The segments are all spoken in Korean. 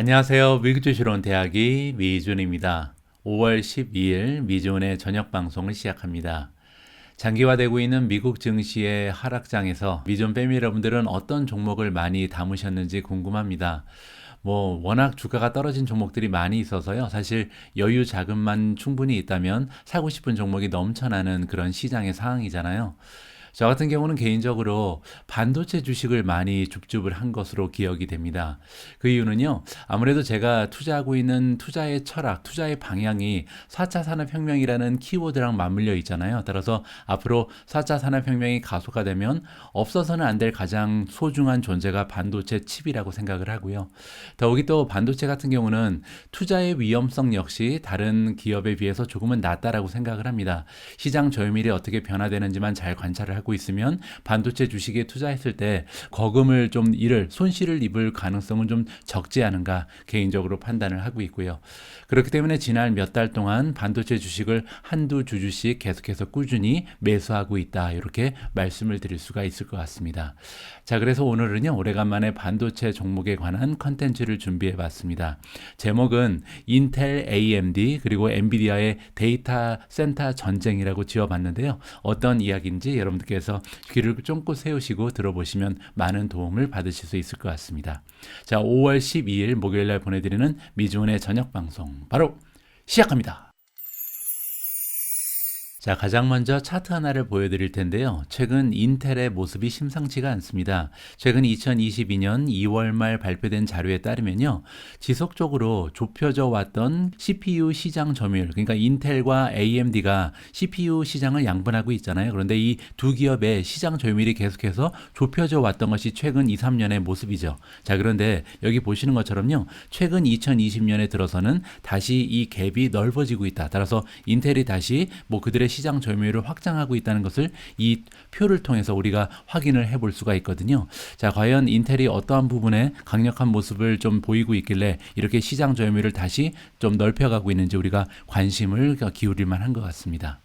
안녕하세요. 미국주시론 대학이 미준입니다. 5월 12일 미준의 저녁 방송을 시작합니다. 장기화되고 있는 미국 증시의 하락장에서 미존 패밀 여러분들은 어떤 종목을 많이 담으셨는지 궁금합니다. 뭐 워낙 주가가 떨어진 종목들이 많이 있어서요. 사실 여유 자금만 충분히 있다면 사고 싶은 종목이 넘쳐나는 그런 시장의 상황이잖아요. 저 같은 경우는 개인적으로 반도체 주식을 많이 줍줍을 한 것으로 기억이 됩니다. 그 이유는요, 아무래도 제가 투자하고 있는 투자의 철학, 투자의 방향이 4차 산업혁명이라는 키워드랑 맞물려 있잖아요. 따라서 앞으로 4차 산업혁명이 가속화되면 없어서는 안 될 가장 소중한 존재가 반도체 칩이라고 생각을 하고요. 더욱이 또 반도체 같은 경우는 투자의 위험성 역시 다른 기업에 비해서 조금은 낮다라고 생각을 합니다. 시장 저율이 어떻게 변화되는지만 잘 관찰을 하고 있으면 반도체 주식에 투자했을 때 거금을 좀 잃을 손실을 입을 가능성은 좀 적지 않은가 개인적으로 판단을 하고 있고요. 그렇기 때문에 지난 몇 달 동안 반도체 주식을 한두 주주씩 계속해서 꾸준히 매수하고 있다. 이렇게 말씀을 드릴 수가 있을 것 같습니다. 자, 그래서 오늘은요, 오래간만에 반도체 종목에 관한 컨텐츠를 준비해 봤습니다. 제목은 인텔 AMD 그리고 엔비디아의 데이터 센터 전쟁이라고 지어봤는데요. 어떤 이야기인지 여러분들 여러분께서 귀를 쫑긋 세우시고 들어보시면 많은 도움을 받으실 수 있을 것 같습니다. 자, 5월 12일 목요일 날 보내드리는 미주은의 저녁 방송 바로 시작합니다. 자, 가장 먼저 차트 하나를 보여드릴 텐데요. 최근 인텔의 모습이 심상치가 않습니다. 최근 2022년 2월 말 발표된 자료에 따르면요. 지속적으로 좁혀져 왔던 CPU 시장 점유율, 그러니까 인텔과 AMD가 CPU 시장을 양분하고 있잖아요. 그런데 이 두 기업의 시장 점유율이 계속해서 좁혀져 왔던 것이 최근 2, 3년의 모습이죠. 자, 그런데 여기 보시는 것처럼요. 최근 2020년에 들어서는 다시 이 갭이 넓어지고 있다. 따라서 인텔이 다시 뭐 그들의 시장 점유율을 확장하고 있다는 것을 이 표를 통해서 우리가 확인을 해볼 수가 있거든요. 자, 과연 인텔이 어떠한 부분에 강력한 모습을 좀 보이고 있길래 이렇게 시장 점유율을 다시 좀 넓혀가고 있는지 우리가 관심을 기울일 만한 것 같습니다.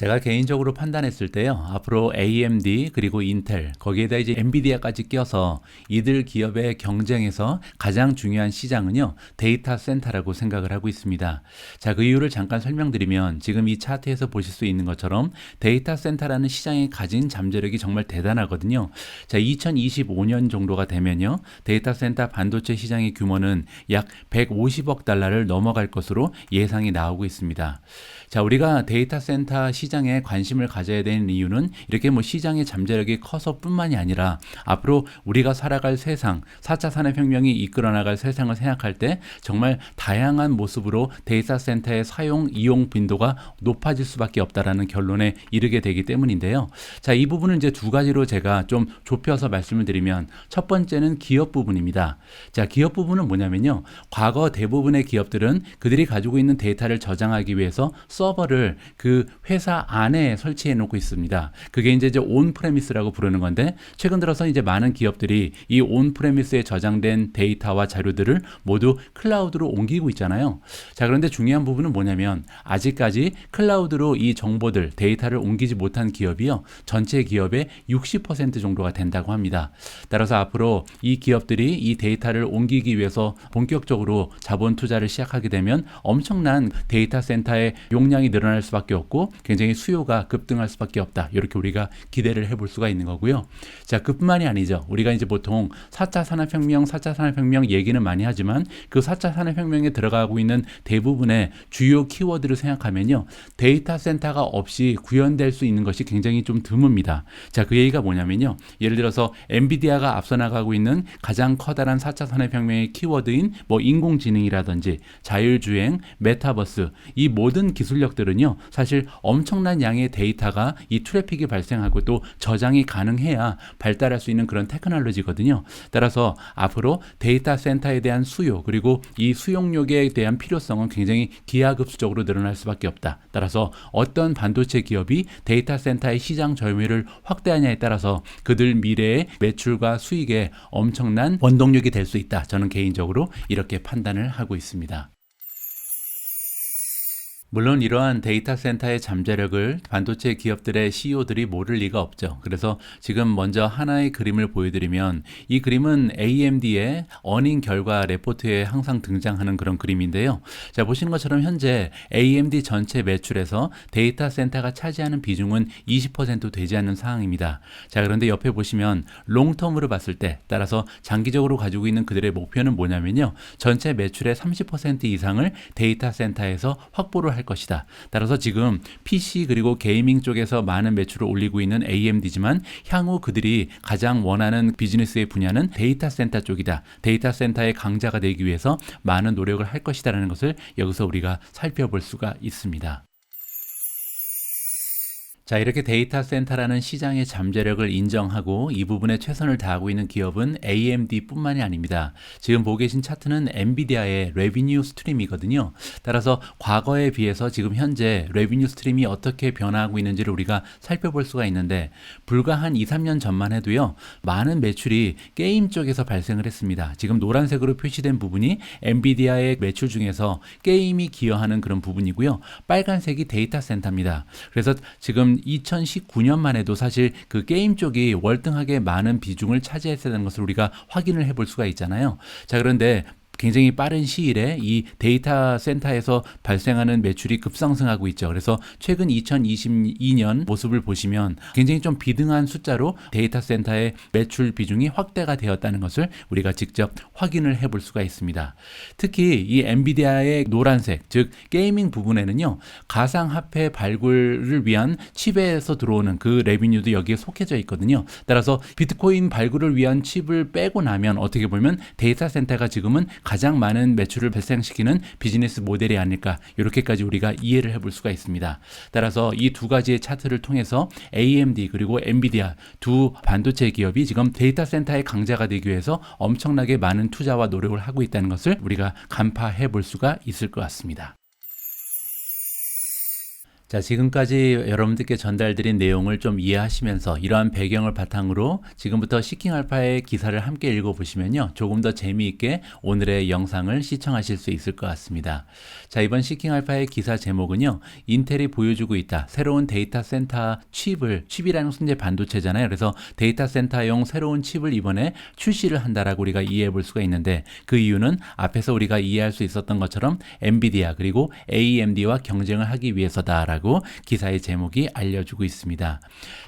제가 개인적으로 판단했을 때요. 앞으로 AMD 그리고 인텔 거기에다 이제 엔비디아까지 껴서 이들 기업의 경쟁에서 가장 중요한 시장은요. 데이터 센터라고 생각을 하고 있습니다. 자, 그 이유를 잠깐 설명드리면 지금 이 차트에서 보실 수 있는 것처럼 데이터 센터라는 시장이 가진 잠재력이 정말 대단하거든요. 자, 2025년 정도가 되면요. 데이터 센터 반도체 시장의 규모는 약 150억 달러를 넘어갈 것으로 예상이 나오고 있습니다. 자, 우리가 데이터 센터 시장에 관심을 가져야 되는 이유는 이렇게 뭐 시장의 잠재력이 커서뿐만이 아니라 앞으로 우리가 살아갈 세상, 4차 산업 혁명이 이끌어 나갈 세상을 생각할 때 정말 다양한 모습으로 데이터 센터의 사용, 이용 빈도가 높아질 수밖에 없다라는 결론에 이르게 되기 때문인데요. 자, 이 부분은 이제 두 가지로 제가 좀 좁혀서 말씀을 드리면 첫 번째는 기업 부분입니다. 자, 기업 부분은 뭐냐면요. 과거 대부분의 기업들은 그들이 가지고 있는 데이터를 저장하기 위해서 서버를 그 회사 안에 설치해 놓고 있습니다. 그게 이제 온 프레미스라고 부르는 건데 최근 들어서 이제 많은 기업들이 이 온 프레미스에 저장된 데이터와 자료들을 모두 클라우드로 옮기고 있잖아요. 자, 그런데 중요한 부분은 뭐냐면 아직까지 클라우드로 이 정보들, 데이터를 옮기지 못한 기업이요. 전체 기업의 60% 정도가 된다고 합니다. 따라서 앞으로 이 기업들이 이 데이터를 옮기기 위해서 본격적으로 자본 투자를 시작하게 되면 엄청난 데이터 센터의 용량 용량이 늘어날 수밖에 없고 굉장히 수요가 급등할 수밖에 없다. 이렇게 우리가 기대를 해볼 수가 있는 거고요. 자, 그뿐만이 아니죠. 우리가 이제 보통 4차 산업혁명, 4차 산업혁명 얘기는 많이 하지만 그 4차 산업혁명에 들어가고 있는 대부분의 주요 키워드를 생각하면요. 데이터 센터가 없이 구현될 수 있는 것이 굉장히 좀 드뭅니다. 자, 그 얘기가 뭐냐면요. 예를 들어서 엔비디아가 앞서 나가고 있는 가장 커다란 4차 산업혁명의 키워드인 뭐 인공지능이라든지 자율주행, 메타버스 이 모든 기술 기술력들은요, 사실 엄청난 양의 데이터가 이 트래픽이 발생하고 또 저장이 가능해야 발달할 수 있는 그런 테크놀로지거든요. 따라서 앞으로 데이터 센터에 대한 수요 그리고 이 수용력에 대한 필요성은 굉장히 기하급수적으로 늘어날 수밖에 없다. 따라서 어떤 반도체 기업이 데이터 센터의 시장 점유율을 확대하냐에 따라서 그들 미래의 매출과 수익에 엄청난 원동력이 될 수 있다. 저는 개인적으로 이렇게 판단을 하고 있습니다. 물론 이러한 데이터 센터의 잠재력을 반도체 기업들의 CEO들이 모를 리가 없죠. 그래서 지금 먼저 하나의 그림을 보여드리면 이 그림은 AMD의 어닝 결과 레포트에 항상 등장하는 그런 그림인데요. 자, 보시는 것처럼 현재 AMD 전체 매출에서 데이터 센터가 차지하는 비중은 20% 되지 않는 상황입니다. 자, 그런데 옆에 보시면 롱텀으로 봤을 때 따라서 장기적으로 가지고 있는 그들의 목표는 뭐냐면요. 전체 매출의 30% 이상을 데이터 센터에서 확보를 할 것이다. 따라서 지금 PC 그리고 게이밍 쪽에서 많은 매출을 올리고 있는 AMD지만 향후 그들이 가장 원하는 비즈니스의 분야는 데이터 센터 쪽이다. 데이터 센터의 강자가 되기 위해서 많은 노력을 할 것이다라는 것을 여기서 우리가 살펴볼 수가 있습니다. 자, 이렇게 데이터 센터라는 시장의 잠재력을 인정하고 이 부분에 최선을 다하고 있는 기업은 AMD뿐만이 아닙니다. 지금 보고 계신 차트는 엔비디아의 레비뉴 스트림이거든요. 따라서 과거에 비해서 지금 현재 레비뉴 스트림이 어떻게 변화하고 있는지를 우리가 살펴볼 수가 있는데 불과 한 2, 3년 전만 해도요. 많은 매출이 게임 쪽에서 발생을 했습니다. 지금 노란색으로 표시된 부분이 엔비디아의 매출 중에서 게임이 기여하는 그런 부분이고요. 빨간색이 데이터 센터입니다. 그래서 지금 2019년만 해도 사실 그 게임 쪽이 월등하게 많은 비중을 차지했다는 것을 우리가 확인을 해볼 수가 있잖아요. 자, 그런데 굉장히 빠른 시일에 이 데이터 센터에서 발생하는 매출이 급상승하고 있죠. 그래서 최근 2022년 모습을 보시면 굉장히 좀 비등한 숫자로 데이터 센터의 매출 비중이 확대가 되었다는 것을 우리가 직접 확인을 해볼 수가 있습니다. 특히 이 엔비디아의 노란색, 즉 게이밍 부분에는요. 가상화폐 발굴을 위한 칩에서 들어오는 그 레비뉴도 여기에 속해져 있거든요. 따라서 비트코인 발굴을 위한 칩을 빼고 나면 어떻게 보면 데이터 센터가 지금은 가장 많은 매출을 발생시키는 비즈니스 모델이 아닐까 이렇게까지 우리가 이해를 해볼 수가 있습니다. 따라서 이 두 가지의 차트를 통해서 AMD 그리고 엔비디아 두 반도체 기업이 지금 데이터 센터의 강자가 되기 위해서 엄청나게 많은 투자와 노력을 하고 있다는 것을 우리가 간파해 볼 수가 있을 것 같습니다. 자, 지금까지 여러분들께 전달드린 내용을 좀 이해하시면서 이러한 배경을 바탕으로 지금부터 시킹 알파의 기사를 함께 읽어보시면요. 조금 더 재미있게 오늘의 영상을 시청하실 수 있을 것 같습니다. 자, 이번 시킹 알파의 기사 제목은요. 인텔이 보여주고 있다. 새로운 데이터 센터 칩을, 칩이라는 순재 반도체잖아요. 그래서 데이터 센터용 새로운 칩을 이번에 출시를 한다라고 우리가 이해해 볼 수가 있는데 그 이유는 앞에서 우리가 이해할 수 있었던 것처럼 엔비디아 그리고 AMD와 경쟁을 하기 위해서다라고 라고 기사의 제목이 알려주고 있습니다.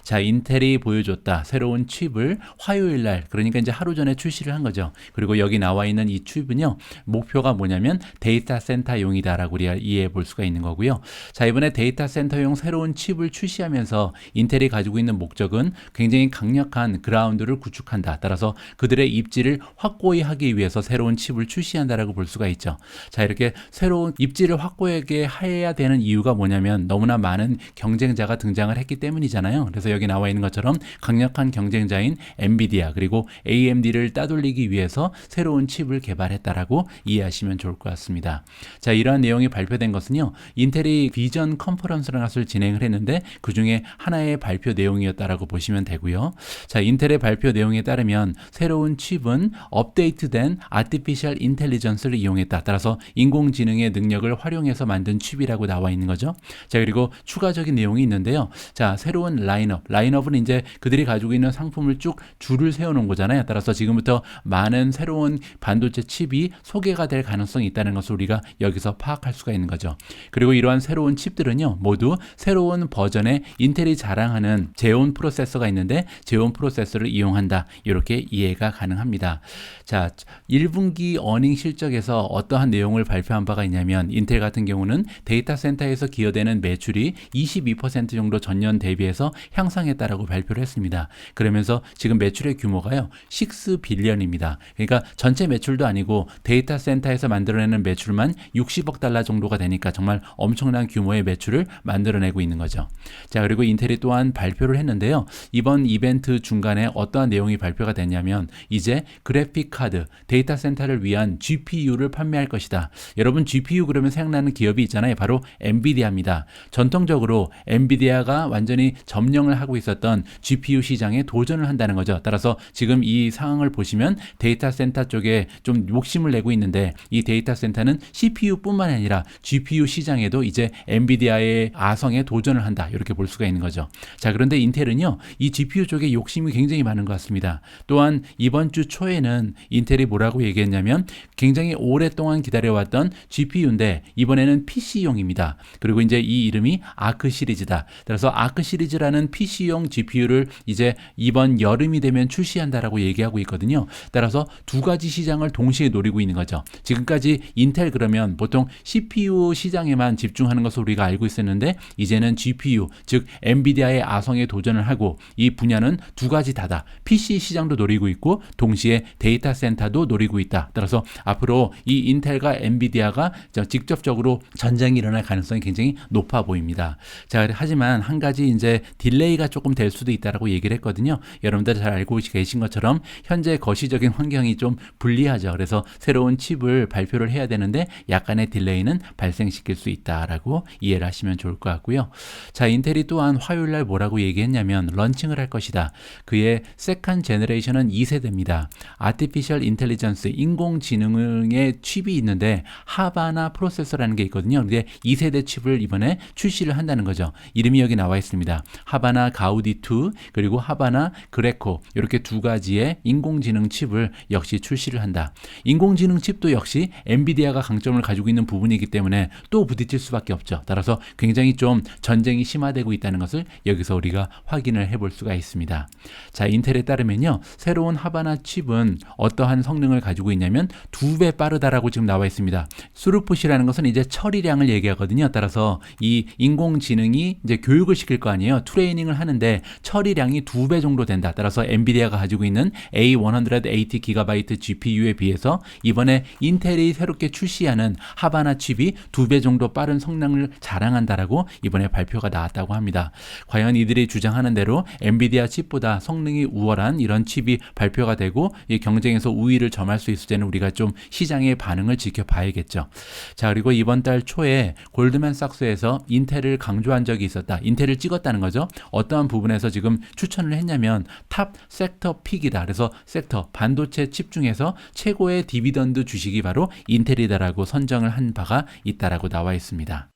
자, 인텔이 보여줬다. 새로운 칩을 화요일 날, 그러니까 이제 하루 전에 출시를 한 거죠. 그리고 여기 나와 있는 이 칩은요, 목표가 뭐냐면 데이터 센터용이다라고 이해해 볼 수가 있는 거고요. 자, 이번에 데이터 센터용 새로운 칩을 출시하면서 인텔이 가지고 있는 목적은 굉장히 강력한 그라운드를 구축한다. 따라서 그들의 입지를 확고히 하기 위해서 새로운 칩을 출시한다라고 볼 수가 있죠. 자, 이렇게 새로운 입지를 확고하게 해야 되는 이유가 뭐냐면 너무 너무나 많은 경쟁자가 등장을 했기 때문이잖아요. 그래서 여기 나와 있는 것처럼 강력한 경쟁자인 엔비디아 그리고 AMD를 따돌리기 위해서 새로운 칩을 개발했다라고 이해하시면 좋을 것 같습니다. 자, 이러한 내용이 발표된 것은요. 인텔이 비전 컨퍼런스라는 것을 진행을 했는데 그 중에 하나의 발표 내용이었다라고 보시면 되고요. 자, 인텔의 발표 내용에 따르면 새로운 칩은 업데이트된 아티피셜 인텔리전스를 이용했다. 따라서 인공지능의 능력을 활용해서 만든 칩이라고 나와 있는 거죠. 자, 그리고 그리고 추가적인 내용이 있는데요. 자, 새로운 라인업. 라인업은 이제 그들이 가지고 있는 상품을 쭉 줄을 세워 놓은 거잖아요. 따라서 지금부터 많은 새로운 반도체 칩이 소개가 될 가능성이 있다는 것을 우리가 여기서 파악할 수가 있는 거죠. 그리고 이러한 새로운 칩들은요, 모두 새로운 버전의 인텔이 자랑하는 제온 프로세서가 있는데 제온 프로세서를 이용한다. 이렇게 이해가 가능합니다. 자, 1분기 어닝 실적에서 어떠한 내용을 발표한 바가 있냐면 인텔 같은 경우는 데이터 센터에서 기여되는 매출 매출이 22% 정도 전년 대비해서 향상했다라고 발표를 했습니다. 그러면서 지금 매출의 규모가요. 6 빌리언입니다. 그러니까 전체 매출도 아니고 데이터 센터에서 만들어내는 매출만 60억 달러 정도가 되니까 정말 엄청난 규모의 매출을 만들어내고 있는 거죠. 자, 그리고 인텔이 또한 발표를 했는데요. 이번 이벤트 중간에 어떠한 내용이 발표가 됐냐면 이제 그래픽 카드, 데이터 센터를 위한 GPU를 판매할 것이다. 여러분 GPU 그러면 생각나는 기업이 있잖아요. 바로 엔비디아입니다. 전통적으로 엔비디아가 완전히 점령을 하고 있었던 GPU 시장에 도전을 한다는 거죠. 따라서 지금 이 상황을 보시면 데이터 센터 쪽에 좀 욕심을 내고 있는데 이 데이터 센터는 CPU뿐만 아니라 GPU 시장에도 이제 엔비디아의 아성에 도전을 한다. 이렇게 볼 수가 있는 거죠. 자, 그런데 인텔은요. 이 GPU 쪽에 욕심이 굉장히 많은 것 같습니다. 또한 이번 주 초에는 인텔이 뭐라고 얘기했냐면 굉장히 오랫동안 기다려왔던 GPU인데 이번에는 PC용입니다. 그리고 이제 이 이름이 아크 시리즈다. 그래서 아크 시리즈라는 PC용 GPU를 이제 이번 여름이 되면 출시한다라고 얘기하고 있거든요. 따라서 두 가지 시장을 동시에 노리고 있는 거죠. 지금까지 인텔 그러면 보통 CPU 시장에만 집중하는 것을 우리가 알고 있었는데 이제는 GPU 즉 엔비디아의 아성에 도전을 하고 이 분야는 두 가지 다다. PC 시장도 노리고 있고 동시에 데이터 센터도 노리고 있다. 따라서 앞으로 이 인텔과 엔비디아가 직접적으로 전쟁이 일어날 가능성이 굉장히 높아 보입니다. 자, 하지만 한 가지 이제 딜레이가 조금 될 수도 있다라고 얘기를 했거든요. 여러분들 잘 알고 계신 것처럼 현재 거시적인 환경이 좀 불리하죠. 그래서 새로운 칩을 발표를 해야 되는데 약간의 딜레이는 발생시킬 수 있다라고 이해를 하시면 좋을 것 같고요. 자, 인텔이 또한 화요일 날 뭐라고 얘기했냐면 런칭을 할 것이다. 그의 세컨 제너레이션은 2세대입니다. 아티피셜 인텔리전스 인공지능의 칩이 있는데 하바나 프로세서라는 게 있거든요. 근데 2세대 칩을 이번에 출시를 한다는 거죠. 이름이 여기 나와 있습니다. 하바나 가우디 2 그리고 하바나 그레코 이렇게 두 가지의 인공지능 칩을 역시 출시를 한다. 인공지능 칩도 역시 엔비디아가 강점을 가지고 있는 부분이기 때문에 또 부딪힐 수밖에 없죠. 따라서 굉장히 좀 전쟁이 심화되고 있다는 것을 여기서 우리가 확인을 해볼 수가 있습니다. 자, 인텔에 따르면요. 새로운 하바나 칩은 어떠한 성능을 가지고 있냐면 두 배 빠르다라고 지금 나와 있습니다. 수루풋이라는 것은 이제 처리량을 얘기하거든요. 따라서 이 인공지능이 이제 교육을 시킬 거 아니에요. 트레이닝을 하는데 처리량이 두 배 정도 된다. 따라서 엔비디아가 가지고 있는 A180GB GPU에 비해서 이번에 인텔이 새롭게 출시하는 하바나 칩이 두 배 정도 빠른 성능을 자랑한다라고 이번에 발표가 나왔다고 합니다. 과연 이들이 주장하는 대로 엔비디아 칩보다 성능이 우월한 이런 칩이 발표가 되고 이 경쟁에서 우위를 점할 수 있을지는 우리가 좀 시장의 반응을 지켜봐야겠죠. 자 그리고 이번 달 초에 골드만삭스에서 인텔을 강조한 적이 있었다. 인텔을 찍었다는 거죠. 어떠한 부분에서 지금 추천을 했냐면 탑 섹터 픽이다. 그래서 섹터 반도체 칩 중에서 최고의 디비던드 주식이 바로 인텔이다라고 선정을 한 바가 있다라고 나와 있습니다.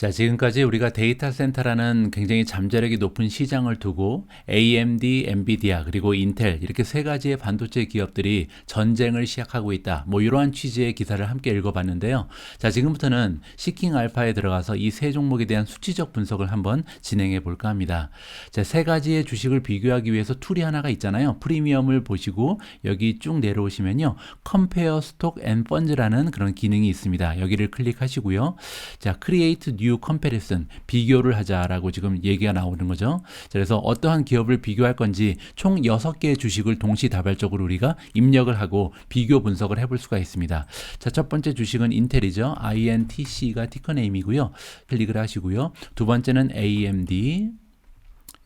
자, 지금까지 우리가 데이터 센터라는 굉장히 잠재력이 높은 시장을 두고 AMD, 엔비디아, 그리고 인텔 이렇게 세 가지의 반도체 기업들이 전쟁을 시작하고 있다. 뭐 이러한 취지의 기사를 함께 읽어봤는데요. 자, 지금부터는 시킹 알파에 들어가서 이 세 종목에 대한 수치적 분석을 한번 진행해 볼까 합니다. 자, 세 가지의 주식을 비교하기 위해서 툴이 하나가 있잖아요. 프리미엄을 보시고 여기 쭉 내려오시면요. 컴페어 스톡 앤 펀즈라는 그런 기능이 있습니다. 여기를 클릭하시고요. 자, 크리에이트 뉴 컴패리슨 비교를 하자라고 지금 얘기가 나오는 거죠. 그래서 어떠한 기업을 비교할 건지 총 6개의 주식을 동시다발적으로 우리가 입력을 하고 비교 분석을 해볼 수가 있습니다. 자, 첫 번째 주식은 인텔이죠. INTC가 티커 네임이고요. 클릭을 하시고요. 두 번째는 AMD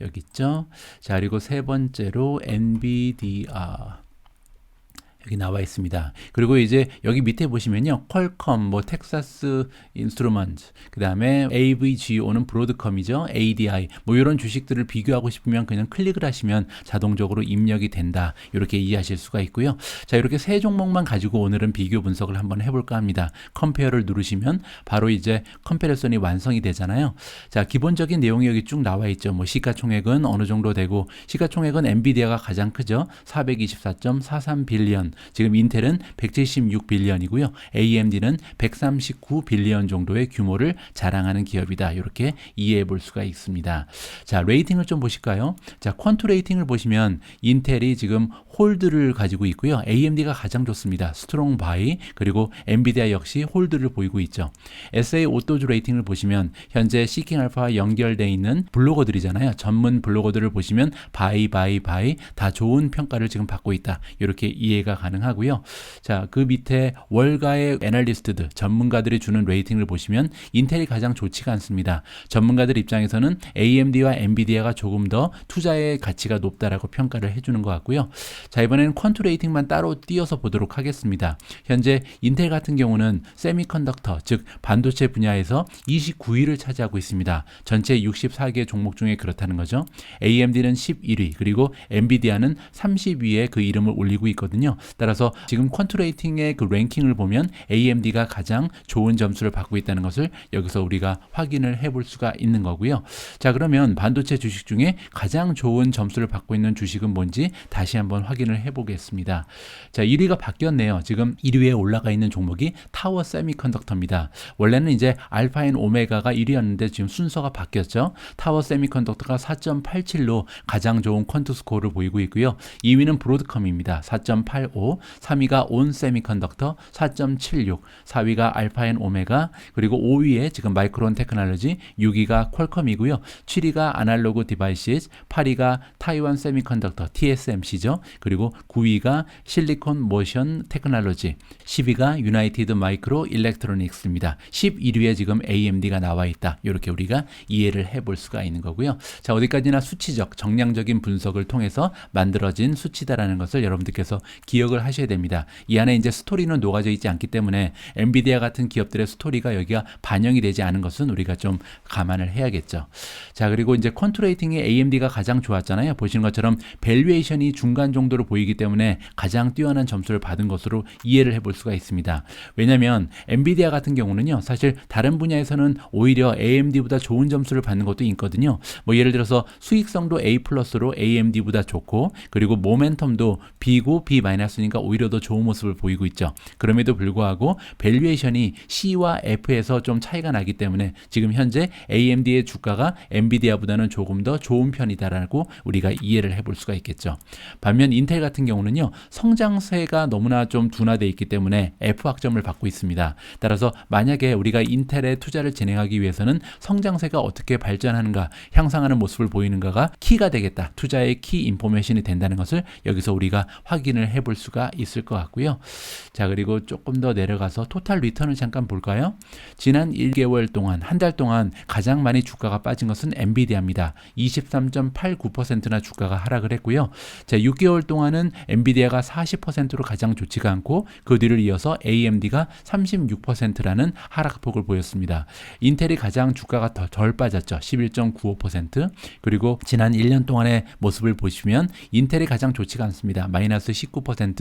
여기 있죠. 자, 그리고 세 번째로 NVDR 여기 나와 있습니다. 그리고 이제 여기 밑에 보시면요. 퀄컴, 뭐 텍사스 인스트루먼트, 그다음에 AVGO는 브로드컴이죠. ADI 뭐 이런 주식들을 비교하고 싶으면 그냥 클릭을 하시면 자동적으로 입력이 된다. 이렇게 이해하실 수가 있고요. 자, 이렇게 세 종목만 가지고 오늘은 비교 분석을 한번 해 볼까 합니다. 컴페어를 누르시면 바로 이제 컴페리선이 완성이 되잖아요. 자, 기본적인 내용이 여기 쭉 나와 있죠. 뭐 시가총액은 어느 정도 되고 시가총액은 엔비디아가 가장 크죠. 424.43 빌리언 지금 인텔은 176빌리언이고요. AMD는 139빌리언 정도의 규모를 자랑하는 기업이다. 이렇게 이해해 볼 수가 있습니다. 자, 레이팅을 좀 보실까요? 자, 퀀투 레이팅을 보시면 인텔이 지금 홀드를 가지고 있고요. AMD가 가장 좋습니다. 스트롱 바이 그리고 엔비디아 역시 홀드를 보이고 있죠. SA 오토즈 레이팅을 보시면 현재 시킹 알파와 연결되어 있는 블로거들이잖아요. 전문 블로거들을 보시면 바이 바이 바이 다 좋은 평가를 지금 받고 있다. 이렇게 이해가 가능하고요. 자, 그 밑에 월가의 애널리스트들, 전문가들이 주는 레이팅을 보시면 인텔이 가장 좋지가 않습니다. 전문가들 입장에서는 AMD와 엔비디아가 조금 더 투자의 가치가 높다라고 평가를 해주는 것 같고요. 자, 이번에는 퀀트 레이팅만 따로 띄어서 보도록 하겠습니다. 현재 인텔 같은 경우는 세미컨덕터, 즉 반도체 분야에서 29위를 차지하고 있습니다. 전체 64개 종목 중에 그렇다는 거죠. AMD는 11위, 그리고 엔비디아는 30위에 그 이름을 올리고 있거든요. 따라서 지금 퀀트 레이팅의 그 랭킹을 보면 AMD가 가장 좋은 점수를 받고 있다는 것을 여기서 우리가 확인을 해볼 수가 있는 거고요. 자, 그러면 반도체 주식 중에 가장 좋은 점수를 받고 있는 주식은 뭔지 다시 한번 확인을 해보겠습니다. 자, 1위가 바뀌었네요. 지금 1위에 올라가 있는 종목이 타워 세미컨덕터입니다. 원래는 이제 알파인 오메가가 1위였는데 지금 순서가 바뀌었죠. 타워 세미컨덕터가 4.87로 가장 좋은 퀀트 스코어를 보이고 있고요. 2위는 브로드컴입니다. 4.85, 3위가 온 세미컨덕터 4.76, 4위가 알파인 오메가, 그리고 5위에 지금 마이크론 테크놀로지, 6위가 퀄컴이고요. 7위가 아날로그 디바이시스, 8위가 타이완 세미컨덕터 TSMC죠. 그리고 9위가 실리콘 모션 테크놀로지, 10위가 유나이티드 마이크로 일렉트로닉스입니다. 11위에 지금 AMD가 나와 있다. 이렇게 우리가 이해를 해볼 수가 있는 거고요. 자, 어디까지나 수치적, 정량적인 분석을 통해서 만들어진 수치다라는 것을 여러분들께서 기억을 하셔야 됩니다. 이 안에 이제 스토리는 녹아져 있지 않기 때문에 엔비디아 같은 기업들의 스토리가 여기가 반영이 되지 않은 것은 우리가 좀 감안을 해야겠죠. 자, 그리고 이제 컨트레이팅의 AMD가 가장 좋았잖아요. 보시는 것처럼 밸류에이션이 중간 정도로 보이기 때문에 가장 뛰어난 점수를 받은 것으로 이해를 해볼 수가 있습니다. 왜냐하면 엔비디아 같은 경우는요, 사실 다른 분야에서는 오히려 AMD보다 좋은 점수를 받는 것도 있거든요. 뭐 예를 들어서 수익성도 A 플러스로 AMD보다 좋고 그리고 모멘텀도 B고 B 마이너스 니까 오히려 더 좋은 모습을 보이고 있죠. 그럼에도 불구하고 밸류에이션이 C와 F에서 좀 차이가 나기 때문에 지금 현재 AMD의 주가가 엔비디아보다는 조금 더 좋은 편이다라고 우리가 이해를 해볼 수가 있겠죠. 반면 인텔 같은 경우는요 성장세가 너무나 좀 둔화돼 있기 때문에 F 학점을 받고 있습니다. 따라서 만약에 우리가 인텔에 투자를 진행하기 위해서는 성장세가 어떻게 발전하는가 향상하는 모습을 보이는가가 키가 되겠다. 투자의 키 인포메이션이 된다는 것을 여기서 우리가 확인을 해볼 수가 있을 것 같고요. 자 그리고 조금 더 내려가서 토탈 리턴을 잠깐 볼까요? 지난 1개월 동안 한 달 동안 가장 많이 주가가 빠진 것은 엔비디아입니다. 23.89%나 주가가 하락을 했고요. 자 6개월 동안은 엔비디아가 40%로 가장 좋지가 않고 그 뒤를 이어서 AMD가 36%라는 하락폭을 보였습니다. 인텔이 가장 주가가 더 덜 빠졌죠. 11.95% 그리고 지난 1년 동안의 모습을 보시면 인텔이 가장 좋지가 않습니다. 마이너스 19%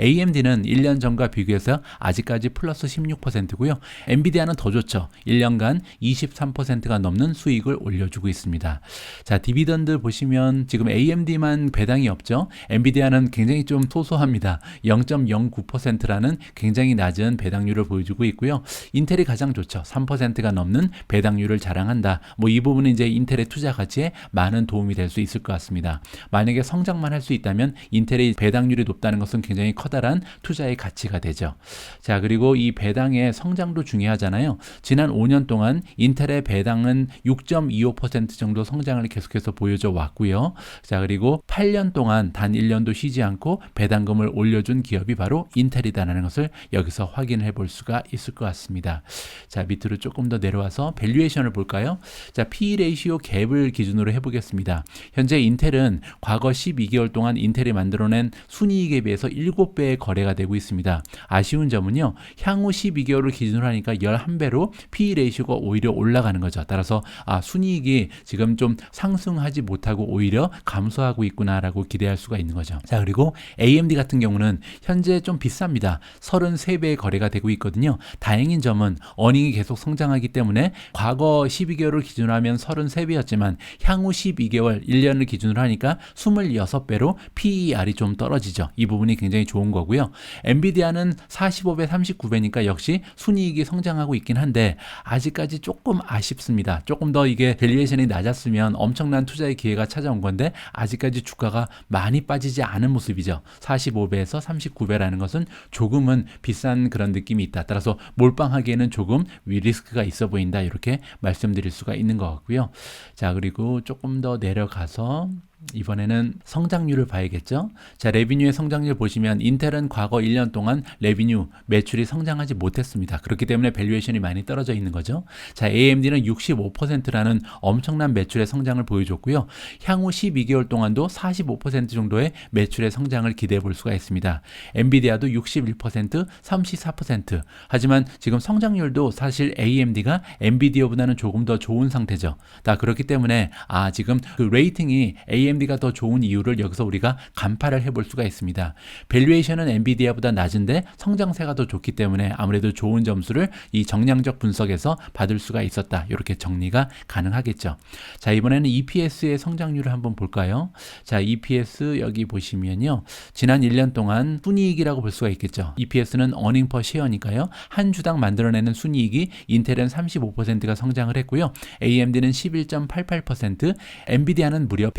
AMD는 1년 전과 비교해서 아직까지 플러스 16%고요. 엔비디아는 더 좋죠. 1년간 23%가 넘는 수익을 올려주고 있습니다. 자, 디비던드 보시면 지금 AMD만 배당이 없죠. 엔비디아는 굉장히 좀 소소합니다. 0.09%라는 굉장히 낮은 배당률을 보여주고 있고요. 인텔이 가장 좋죠. 3%가 넘는 배당률을 자랑한다. 뭐 이 부분은 이제 인텔의 투자 가치에 많은 도움이 될 수 있을 것 같습니다. 만약에 성장만 할 수 있다면 인텔의 배당률이 높다는 것은 굉장히 커다란 투자의 가치가 되죠. 자, 그리고 이 배당의 성장도 중요하잖아요. 지난 5년 동안 인텔의 배당은 6.25% 정도 성장을 계속해서 보여줘 왔고요. 자, 그리고 8년 동안 단 1년도 쉬지 않고 배당금을 올려준 기업이 바로 인텔이다라는 것을 여기서 확인해 볼 수가 있을 것 같습니다. 자, 밑으로 조금 더 내려와서 밸류에이션을 볼까요? 자, P 레이시오 갭을 기준으로 해보겠습니다. 현재 인텔은 과거 12개월 동안 인텔이 만들어낸 순이익에 비해서 7배의 거래가 되고 있습니다. 아쉬운 점은요, 향후 12개월을 기준으로 하니까 11배로 P 레이시오가 오히려 올라가는 거죠. 따라서 아, 순이익이 지금 좀 상승하지 못하고 오히려 감소하고 있구나라고 기대할 수가 있는 거죠. 자, 그리고 AMD 같은 경우는 현재 좀 비쌉니다. 33배의 거래가 되고 있거든요. 다행인 점은 어닝이 계속 성장하기 때문에 과거 12개월을 기준으로 하면 33배였지만 향후 12개월 1년을 기준으로 하니까 26배로 PER이 좀 떨어지죠. 이 부분이 굉장히 좋은 거고요. 엔비디아는 45배, 39배니까 역시 순이익이 성장하고 있긴 한데 아직까지 조금 아쉽습니다. 조금 더 이게 밸리에이션이 낮았으면 엄청난 투자의 기회가 찾아온 건데 아직까지 주가가 많이 빠지지 않은 모습이죠. 45배에서 39배라는 것은 조금은 비싼 그런 느낌이 있다. 따라서 몰빵하기에는 조금 위리스크가 있어 보인다. 이렇게 말씀드릴 수가 있는 것 같고요. 자, 그리고 조금 더 내려가서 이번에는 성장률을 봐야겠죠. 자, 레비뉴의 성장률 보시면 인텔은 과거 1년 동안 레비뉴 매출이 성장하지 못했습니다. 그렇기 때문에 밸류에이션이 많이 떨어져 있는 거죠. 자, AMD는 65%라는 엄청난 매출의 성장을 보여줬고요. 향후 12개월 동안도 45% 정도의 매출의 성장을 기대해 볼 수가 있습니다. 엔비디아도 61%, 34%. 하지만 지금 성장률도 사실 AMD가 엔비디아보다는 조금 더 좋은 상태죠. 다 그렇기 때문에 아, 지금 그 레이팅이 AMD가 더 좋은 이유를 여기서 우리가 간파를 해볼 수가 있습니다. 밸류에이션은 엔비디아보다 낮은데 성장세가 더 좋기 때문에 아무래도 좋은 점수를 이 정량적 분석에서 받을 수가 있었다. 이렇게 정리가 가능하겠죠. 자, 이번에는 EPS의 성장률을 한번 볼까요? 자, EPS 여기 보시면요. 지난 1년 동안 순이익이라고 볼 수가 있겠죠. EPS는 earning per share니까요. 한 주당 만들어내는 순이익이 인텔은 35%가 성장을 했고요. AMD는 11.88%, 엔비디아는 무려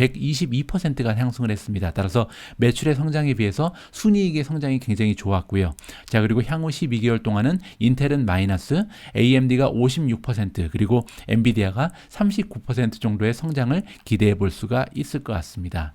122%가 상승을 했습니다. 따라서 매출의 성장에 비해서 순이익의 성장이 굉장히 좋았고요. 자, 그리고 향후 12개월 동안은 인텔은 마이너스, AMD가 56%, 그리고 엔비디아가 39% 정도의 성장을 기대해 볼 수가 있을 것 같습니다.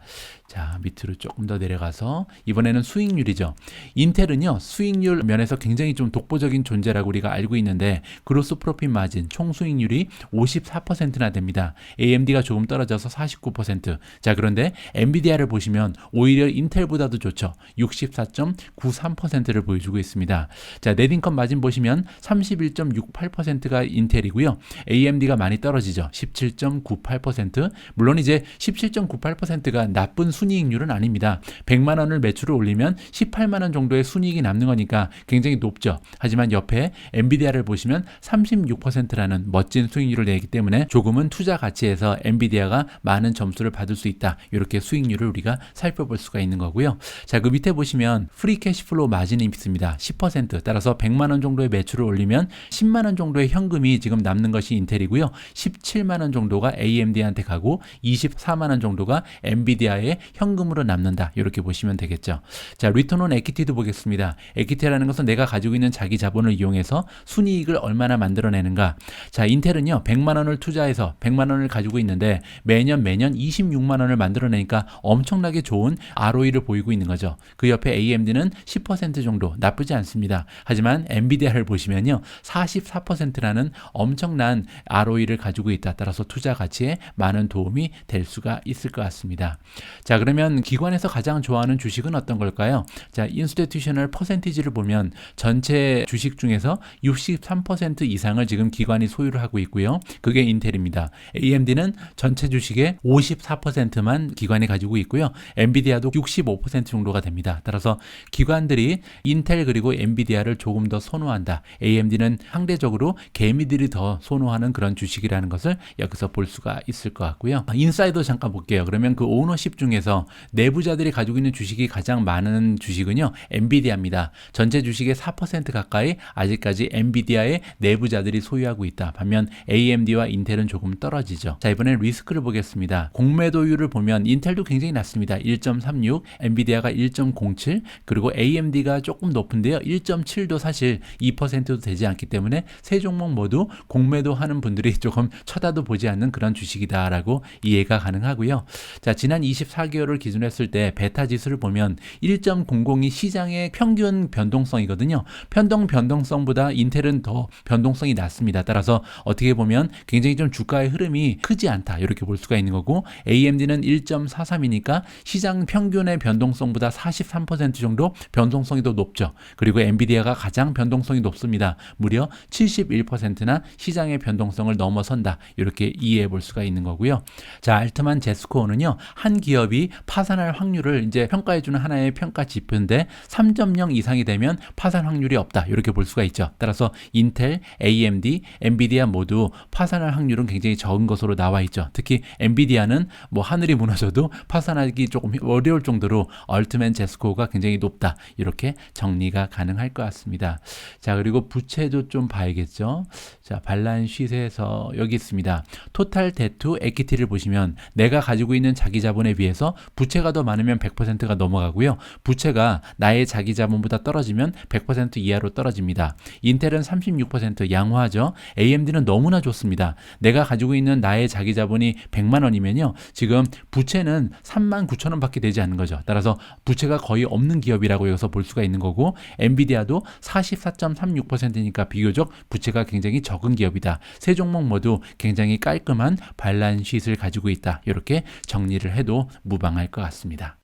자, 밑으로 조금 더 내려가서 이번에는 수익률이죠. 인텔은요, 수익률 면에서 굉장히 좀 독보적인 존재라고 우리가 알고 있는데 그로스 프로핏 마진 총 수익률이 54%나 됩니다. AMD가 조금 떨어져서 49%. 자, 그런데 엔비디아를 보시면 오히려 인텔보다도 좋죠. 64.93%를 보여주고 있습니다. 자, 넷인컴 마진 보시면 31.68%가 인텔이고요. AMD가 많이 떨어지죠. 17.98%. 물론 이제 17.98%가 나쁜 순이익률은 아닙니다. 100만 원을 매출을 올리면 18만 원 정도의 순이익이 남는 거니까 굉장히 높죠. 하지만 옆에 엔비디아를 보시면 36%라는 멋진 수익률을 내기 때문에 조금은 투자 가치에서 엔비디아가 많은 점수를 받을 수 있다. 이렇게 수익률을 우리가 살펴볼 수가 있는 거고요. 자, 그 밑에 보시면 프리 캐시플로우 마진이 있습니다. 10% 따라서 100만 원 정도의 매출을 올리면 10만 원 정도의 현금이 지금 남는 것이 인텔이고요. 17만 원 정도가 AMD한테 가고 24만 원 정도가 엔비디아의 현금으로 남는다. 이렇게 보시면 되겠죠. 자, 리턴 온 에퀴티도 보겠습니다. 에퀴티라는 것은 내가 가지고 있는 자기 자본을 이용해서 순이익을 얼마나 만들어내는가. 자, 인텔은요. 100만 원을 투자해서 100만 원을 가지고 있는데 매년 매년 26만 원을 만들어내니까 엄청나게 좋은 ROE를 보이고 있는 거죠. 그 옆에 AMD는 10% 정도 나쁘지 않습니다. 하지만 엔비디아를 보시면요. 44%라는 엄청난 ROE를 가지고 있다. 따라서 투자 가치에 많은 도움이 될 수가 있을 것 같습니다. 자, 그러면 기관에서 가장 좋아하는 주식은 어떤 걸까요? 자, 인스티튜셔널 퍼센티지를 보면 전체 주식 중에서 63% 이상을 지금 기관이 소유를 하고 있고요. 그게 인텔입니다. AMD는 전체 주식의 54%만 기관이 가지고 있고요. 엔비디아도 65% 정도가 됩니다. 따라서 기관들이 인텔 그리고 엔비디아를 조금 더 선호한다. AMD는 상대적으로 개미들이 더 선호하는 그런 주식이라는 것을 여기서 볼 수가 있을 것 같고요. 인사이더 잠깐 볼게요. 그러면 그 오너십 중에서 내부자들이 가지고 있는 주식이 가장 많은 주식은요. 엔비디아입니다. 전체 주식의 4% 가까이 아직까지 엔비디아의 내부자들이 소유하고 있다. 반면 AMD와 인텔은 조금 떨어지죠. 자, 이번엔 리스크를 보겠습니다. 공매도율을 보면 인텔도 굉장히 낮습니다. 1.36, 엔비디아가 1.07, 그리고 AMD가 조금 높은데요. 1.7도 사실 2%도 되지 않기 때문에 세 종목 모두 공매도 하는 분들이 조금 쳐다도 보지 않는 그런 주식이다라고 이해가 가능하고요. 자, 지난 24개월 을 기준으로 했을 때 베타 지수를 보면 1.00이 시장의 평균 변동성이거든요. 편동 변동성보다 인텔은 더 변동성이 낮습니다. 따라서 어떻게 보면 굉장히 좀 주가의 흐름이 크지 않다. 이렇게 볼 수가 있는 거고 AMD는 1.43이니까 시장 평균의 변동성보다 43% 정도 변동성이 더 높죠. 그리고 엔비디아가 가장 변동성이 높습니다. 무려 71%나 시장의 변동성을 넘어선다. 이렇게 이해해 볼 수가 있는 거고요. 자, 알트만 제스코어는요. 한 기업이 파산할 확률을 이제 평가해 주는 하나의 평가 지표인데 3.0 이상이 되면 파산 확률이 없다. 이렇게 볼 수가 있죠. 따라서 인텔, AMD, 엔비디아 모두 파산할 확률은 굉장히 적은 것으로 나와 있죠. 특히 엔비디아는 뭐 하늘이 무너져도 파산하기 조금 어려울 정도로 얼트맨 제스코가 굉장히 높다. 이렇게 정리가 가능할 것 같습니다. 자, 그리고 부채도 좀 봐야겠죠. 자, 반란 시세에서 여기 있습니다. 토탈 데투 에퀴티를 보시면 내가 가지고 있는 자기 자본에 비해서 부채가 더 많으면 100%가 넘어가고요. 부채가 나의 자기 자본보다 떨어지면 100% 이하로 떨어집니다. 인텔은 36% 양호하죠. AMD는 너무나 좋습니다. 내가 가지고 있는 나의 자기 자본이 100만 원이면요. 지금 부채는 3만 9천 원밖에 되지 않는 거죠. 따라서 부채가 거의 없는 기업이라고 여기서 볼 수가 있는 거고 엔비디아도 44.36%니까 비교적 부채가 굉장히 적은 기업이다. 세 종목 모두 굉장히 깔끔한 발란시트를 가지고 있다. 이렇게 정리를 해도 무 방할 것 같습니다.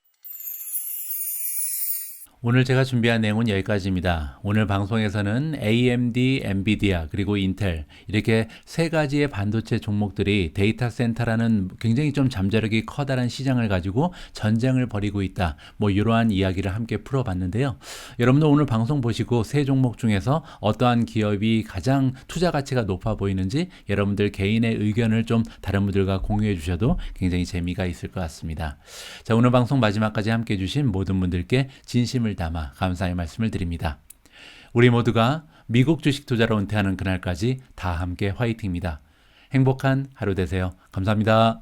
오늘 제가 준비한 내용은 여기까지입니다. 오늘 방송에서는 AMD, 엔비디아, 그리고 인텔 이렇게 세 가지의 반도체 종목들이 데이터 센터라는 굉장히 좀 잠재력이 커다란 시장을 가지고 전쟁을 벌이고 있다. 뭐 이러한 이야기를 함께 풀어봤는데요. 여러분도 오늘 방송 보시고 세 종목 중에서 어떠한 기업이 가장 투자 가치가 높아 보이는지 여러분들 개인의 의견을 좀 다른 분들과 공유해 주셔도 굉장히 재미가 있을 것 같습니다. 자, 오늘 방송 마지막까지 함께 해 주신 모든 분들께 진심 을 담아 감사의 말씀을 드립니다. 우리 모두가 미국 주식 투자로 은퇴하는 그날까지 다 함께 화이팅입니다. 행복한 하루 되세요. 감사합니다.